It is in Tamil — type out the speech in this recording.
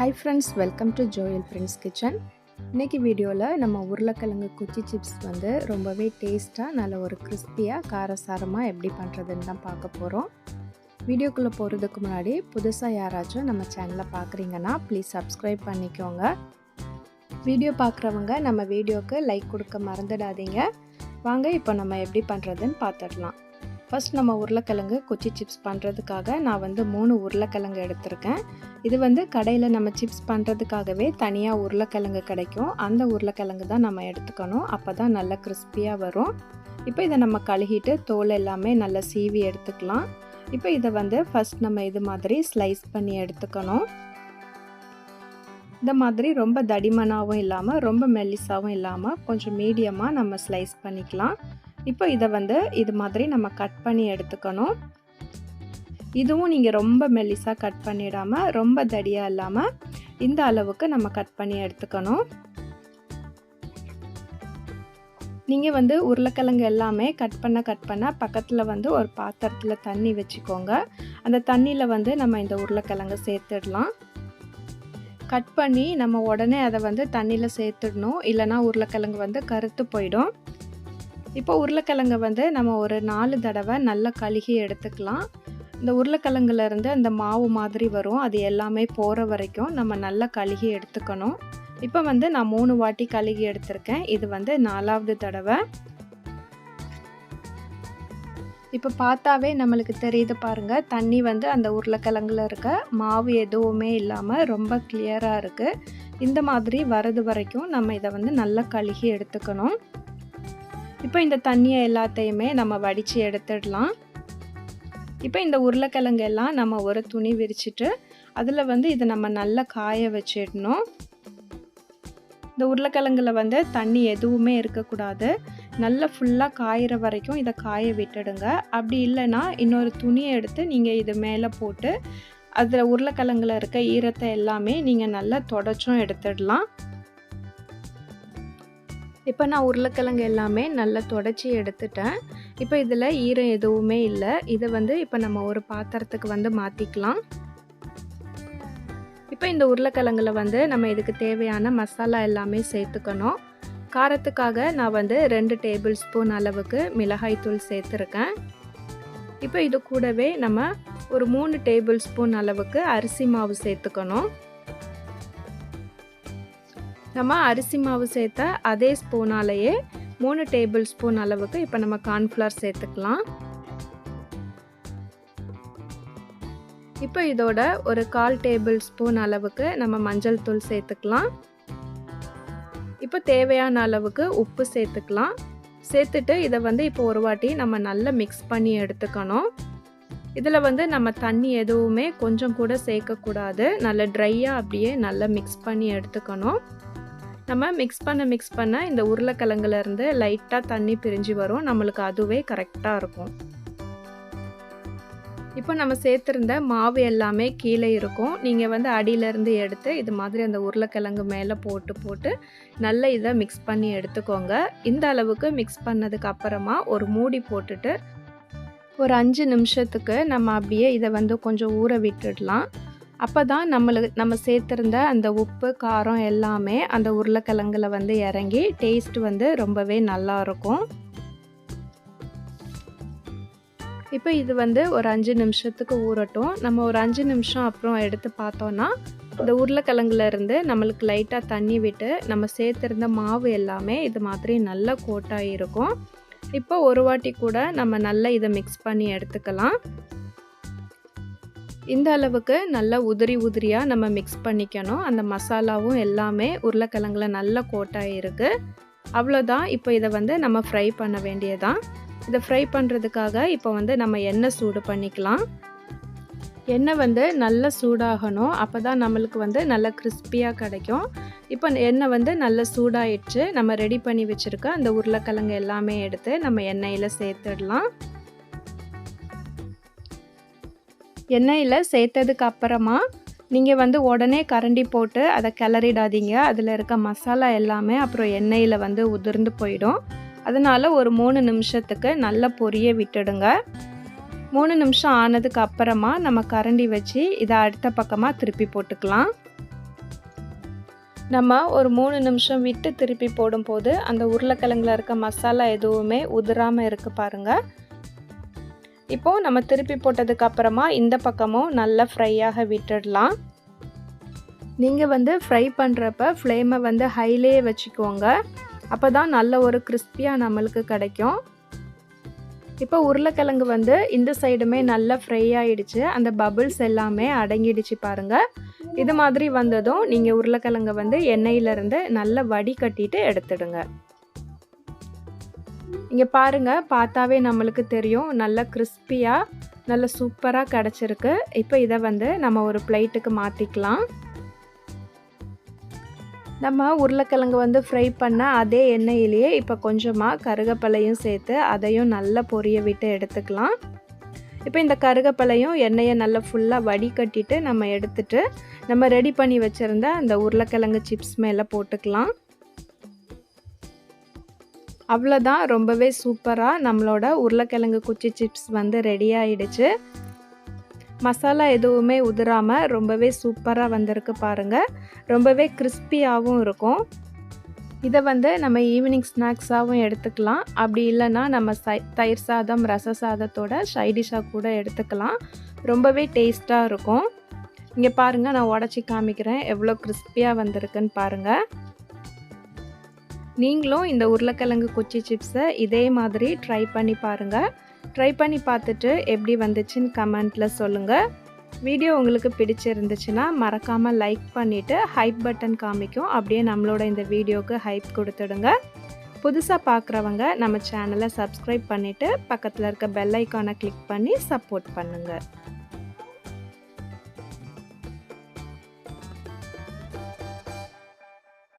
Hi friends welcome to Joel friends kitchen இன்றைக்கி வீடியோவில் நம்ம உருளைக்கிழங்கு குச்சி சிப்ஸ் வந்து ரொம்பவே டேஸ்ட்டாக நல்ல ஒரு கிறிஸ்பியாக காரசாரமாக எப்படி பண்ணுறதுன்னு தான் பார்க்க போகிறோம் வீடியோக்குள்ளே போகிறதுக்கு முன்னாடி புதுசாக யாராச்சும் நம்ம சேனலை பார்க்குறீங்கன்னா ப்ளீஸ் சப்ஸ்கிரைப் பண்ணிக்கோங்க. வீடியோ பார்க்குறவங்க நம்ம வீடியோவுக்கு லைக் கொடுக்க மறந்துடாதீங்க. வாங்க இப்போ நம்ம எப்படி பண்ணுறதுன்னு பார்த்துடலாம். ஃபஸ்ட் நம்ம உருளைக்கிழங்கு குச்சி சிப்ஸ் பண்ணுறதுக்காக நான் வந்து மூணு உருளைக்கிழங்கு எடுத்திருக்கேன். இது வந்து கடையில் நம்ம சிப்ஸ் பண்ணுறதுக்காகவே தனியாக உருளைக்கிழங்கு கிடைக்கும். அந்த உருளைக்கிழங்கு தான் நம்ம எடுத்துக்கணும். அப்போ தான் நல்லா கிறிஸ்பியாக வரும். இப்போ இதை நம்ம கழுகிட்டு தோல் எல்லாமே நல்லா சீவி எடுத்துக்கலாம். இப்போ இதை வந்து ஃபஸ்ட் நம்ம இது மாதிரி ஸ்லைஸ் பண்ணி எடுத்துக்கணும். இந்த மாதிரி ரொம்ப தடிமனாகவும் இல்லாமல் ரொம்ப மெல்லிஸாகவும் இல்லாமல் கொஞ்சம் மீடியமாக நம்ம ஸ்லைஸ் பண்ணிக்கலாம். இப்போ இதை வந்து இது மாதிரி நம்ம கட் பண்ணி எடுத்துக்கணும். இதுவும் நீங்கள் ரொம்ப மெல்லிஸாக கட் பண்ணிடாமல் ரொம்ப தடியாக இல்லாமல் இந்த அளவுக்கு நம்ம கட் பண்ணி எடுத்துக்கணும். நீங்கள் வந்து உருளைக்கிழங்கு எல்லாமே கட் பண்ண கட் பண்ண பக்கத்தில் வந்து ஒரு பாத்திரத்தில் தண்ணி வச்சுக்கோங்க. அந்த தண்ணியில் வந்து நம்ம இந்த உருளைக்கிழங்கு சேர்த்துடலாம். கட் பண்ணி நம்ம உடனே அதை வந்து தண்ணியில் சேர்த்துடணும். இல்லைனா உருளைக்கிழங்கு வந்து கருத்து போயிடும். இப்போ உருளைக்கிழங்கை வந்து நம்ம ஒரு நாலு தடவை நல்லா கழுகி எடுத்துக்கலாம். இந்த உருளைக்கிழங்குலேருந்து அந்த மாவு மாதிரி வரும். அது எல்லாமே போகிற வரைக்கும் நம்ம நல்லா கழுகி எடுத்துக்கணும். இப்போ வந்து நான் மூணு வாட்டி கழுகி எடுத்திருக்கேன். இது வந்து நாலாவது தடவை. இப்போ பார்த்தாவே நம்மளுக்கு தெரியுது பாருங்கள் தண்ணி வந்து அந்த உருளைக்கிழங்குல இருக்க மாவு எதுவுமே இல்லாமல் ரொம்ப கிளியராக இருக்குது இந்த மாதிரி வரது வரைக்கும் நம்ம இதை வந்து நல்லா கழுகி எடுத்துக்கணும். இப்போ இந்த தண்ணியை எல்லாத்தையுமே நம்ம வடித்து எடுத்துடலாம். இப்போ இந்த உருளைக்கிழங்கு எல்லாம் நம்ம ஒரு துணி விரிச்சிட்டு அதில் வந்து இதை நம்ம நல்லா காய வச்சிடணும். இந்த உருளைக்கிழங்குல வந்து தண்ணி எதுவுமே இருக்கக்கூடாது. நல்லா ஃபுல்லாக காயிற வரைக்கும் இதை காய விட்டுடுங்க. அப்படி இல்லைன்னா இன்னொரு துணியை எடுத்து நீங்கள் இது மேலே போட்டு அதில் உருளைக்கிழங்குல இருக்க ஈரத்தை எல்லாமே நீங்கள் நல்லா தொடச்சும் எடுத்துடலாம். இப்போ நான் உருளைக்கிழங்கு எல்லாமே நல்லா தொடச்சி எடுத்துட்டேன். இப்போ இதில் ஈரம் எதுவுமே இல்லை. இதை வந்து இப்போ நம்ம ஒரு பாத்திரத்துக்கு வந்து மாற்றிக்கலாம் இப்போ இந்த உருளைக்கிழங்குல வந்து நம்ம இதுக்கு தேவையான மசாலா எல்லாமே சேர்த்துக்கணும். காரத்துக்காக நான் வந்து ரெண்டு டேபிள் ஸ்பூன் அளவுக்கு மிளகாய்த்தூள் சேர்த்துருக்கேன். இப்போ இது கூடவே நம்ம ஒரு மூணு டேபிள் ஸ்பூன் அளவுக்கு அரிசி மாவு சேர்த்துக்கணும். நம்ம அரிசி மாவு சேர்த்த அதே ஸ்பூனாலேயே மூணு டேபிள் ஸ்பூன் அளவுக்கு இப்போ நம்ம கார்ன்ஃப்ளவர் சேர்த்துக்கலாம். இப்போ இதோட ஒரு கால் டேபிள் ஸ்பூன் அளவுக்கு நம்ம மஞ்சள் தூள் சேர்த்துக்கலாம். இப்போ தேவையான அளவுக்கு உப்பு சேர்த்துக்கலாம். சேர்த்துட்டு இதை வந்து இப்போ ஒரு வாட்டி நம்ம நல்லா மிக்ஸ் பண்ணி எடுத்துக்கணும். இதில் வந்து நம்ம தண்ணி எதுவுமே கொஞ்சம் கூட சேர்க்கக்கூடாது. நல்லா ட்ரையாக அப்படியே நல்லா மிக்ஸ் பண்ணி எடுத்துக்கணும். நம்ம மிக்ஸ் பண்ண மிக்ஸ் பண்ண இந்த உருளைக்கிழங்குலேருந்து லைட்டாக தண்ணி பிரிஞ்சு வரும். நம்மளுக்கு அதுவே கரெக்டாக இருக்கும். இப்போ நம்ம சேர்த்துருந்த மாவு எல்லாமே கீழே இருக்கும். நீங்கள் வந்து அடியிலேருந்து எடுத்து இது மாதிரி அந்த உருளைக்கிழங்கு மேலே போட்டு போட்டு நல்லா இதை மிக்ஸ் பண்ணி எடுத்துக்கோங்க. இந்த அளவுக்கு மிக்ஸ் பண்ணதுக்கு அப்புறமா ஒரு மூடி போட்டுட்டு ஒரு அஞ்சு நிமிஷத்துக்கு நம்ம அப்படியே இதை வந்து கொஞ்சம் ஊற விட்டுடலாம். அப்போ தான் நம்மளுக்கு நம்ம சேர்த்துருந்த அந்த உப்பு காரம் எல்லாமே அந்த உருளைக்கிழங்கில் வந்து இறங்கி டேஸ்ட் வந்து ரொம்பவே நல்லா இருக்கும். இப்போ இது வந்து ஒரு அஞ்சு நிமிஷத்துக்கு ஊறட்டும். நம்ம ஒரு அஞ்சு நிமிஷம் அப்புறம் எடுத்து பார்த்தோன்னா இந்த உருளைக்கிழங்குல இருந்து நம்மளுக்கு லைட்டாக தண்ணி விட்டு நம்ம சேர்த்துருந்த மாவு எல்லாமே இது மாதிரி நல்லா கோட்டாக இருக்கும். இப்போ ஒரு வாட்டி கூட நம்ம நல்லா இதை மிக்ஸ் பண்ணி எடுத்துக்கலாம். இந்த அளவுக்கு நல்லா உதிரி உதிரியாக நம்ம மிக்ஸ் பண்ணிக்கணும். அந்த மசாலாவும் எல்லாமே உருளைக்கிழங்குல நல்லா கோட்டாக இருக்குது அவ்வளோதான் இப்போ இதை வந்து நம்ம ஃப்ரை பண்ண வேண்டியதான் இதை ஃப்ரை பண்ணுறதுக்காக இப்போ வந்து நம்ம எண்ணெய் சூடு பண்ணிக்கலாம். எண்ணெய் வந்து நல்லா சூடாகணும். அப்போ தான் நம்மளுக்கு வந்து நல்லா கிறிஸ்பியாக கிடைக்கும். இப்போ எண்ணெய் வந்து நல்லா சூடாயிடுச்சு. நம்ம ரெடி பண்ணி வச்சுருக்க அந்த உருளைக்கிழங்கு எல்லாமே எடுத்து நம்ம எண்ணெயில் சேர்த்துடலாம். எண்ணெயில் சேர்த்ததுக்கு அப்புறமா நீங்கள் வந்து உடனே கரண்டி போட்டு அதை கிளறிடாதீங்க. அதில் இருக்க மசாலா எல்லாமே அப்புறம் எண்ணெயில் வந்து உதிர்ந்து போயிடும். அதனால் ஒரு மூணு நிமிஷத்துக்கு நல்லா பொரிய விட்டுடுங்க. மூணு நிமிஷம் ஆனதுக்கு அப்புறமா நம்ம கரண்டி வச்சு இதை அடுத்த பக்கமாக திருப்பி போட்டுக்கலாம். நம்ம ஒரு மூணு நிமிஷம் விட்டு திருப்பி போடும்போது அந்த உருளைக்கிழங்குல இருக்க மசாலா எதுவுமே உதிராமல் இருக்குது பாருங்கள் இப்போது நம்ம திருப்பி போட்டதுக்கு அப்புறமா இந்த பக்கமும் நல்லா ஃப்ரையாக விட்டுடலாம். நீங்கள் வந்து ஃப்ரை பண்ணுறப்ப ஃப்ளேமை வந்து ஹைலேயே வச்சுக்கோங்க. அப்போ தான் நல்ல ஒரு கிறிஸ்பியாக நம்மளுக்கு கிடைக்கும். இப்போ உருளைக்கிழங்கு வந்து இந்த சைடுமே நல்லா ஃப்ரை ஆகிடுச்சு அந்த பபுள்ஸ் எல்லாமே அடங்கிடுச்சு பாருங்கள் இது மாதிரி வந்ததும் நீங்கள் உருளைக்கிழங்கை வந்து எண்ணெயிலேருந்து நல்லா வடி கட்டிட்டு எடுத்துடுங்க. இங்கே பாருங்கள் பார்த்தாவே நம்மளுக்கு தெரியும். நல்ல கிறிஸ்பியாக நல்ல சூப்பராக கிடச்சிருக்கு. இப்போ இதை வந்து நம்ம ஒரு பிளேட்டுக்கு மாற்றிக்கலாம் நம்ம உருளைக்கிழங்கு வந்து ஃப்ரை பண்ண அதே எண்ணெயிலேயே இப்போ கொஞ்சமாக கருகப்பலையும் சேர்த்து அதையும் நல்லா பொரிய விட்டு எடுத்துக்கலாம். இப்போ இந்த கருகப்பலையும் எண்ணெயை நல்லா ஃபுல்லாக வடிகட்டிட்டு நம்ம எடுத்துட்டு நம்ம ரெடி பண்ணி வச்சுருந்த அந்த உருளைக்கிழங்கு சிப்ஸ் மேலே போட்டுக்கலாம். அவ்வளோதான் ரொம்பவே சூப்பராக நம்மளோட உருளைக்கிழங்கு குச்சி சிப்ஸ் வந்து ரெடி ஆயிடுச்சு. மசாலா எதுவுமே உதிராமல் ரொம்பவே சூப்பராக வந்திருக்கு பாருங்கள் ரொம்பவே கிறிஸ்பியாகவும் இருக்கும். இதை வந்து நம்ம ஈவினிங் ஸ்நாக்ஸாகவும் எடுத்துக்கலாம். அப்படி இல்லைன்னா நம்ம சை தயிர் சாதம் ரச சாதத்தோட சைடிஷாக கூட எடுத்துக்கலாம். ரொம்பவே டேஸ்ட்டாக இருக்கும். இங்கே பாருங்கள் நான் உடச்சி காமிக்கிறேன். எவ்வளோ கிறிஸ்பியாக வந்திருக்குன்னு பாருங்கள் நீங்களும் இந்த உருளைக்கிழங்கு குச்சி சிப்ஸை இதே மாதிரி ட்ரை பண்ணி பாருங்கள் ட்ரை பண்ணி பார்த்துட்டு எப்படி வந்துச்சுன்னு கமெண்ட்டில் சொல்லுங்கள் வீடியோ உங்களுக்கு பிடிச்சிருந்துச்சுன்னா மறக்காமல் லைக் பண்ணிவிட்டு ஹைப் பட்டன் காமிக்கும். அப்படியே நம்மளோட இந்த வீடியோவுக்கு ஹைப் கொடுத்துடுங்க. புதுசாக பார்க்குறவங்க நம்ம சேனலை சப்ஸ்கிரைப் பண்ணிவிட்டு பக்கத்தில் இருக்க பெல் ஐக்கானை கிளிக் பண்ணி சப்போர்ட் பண்ணுங்கள்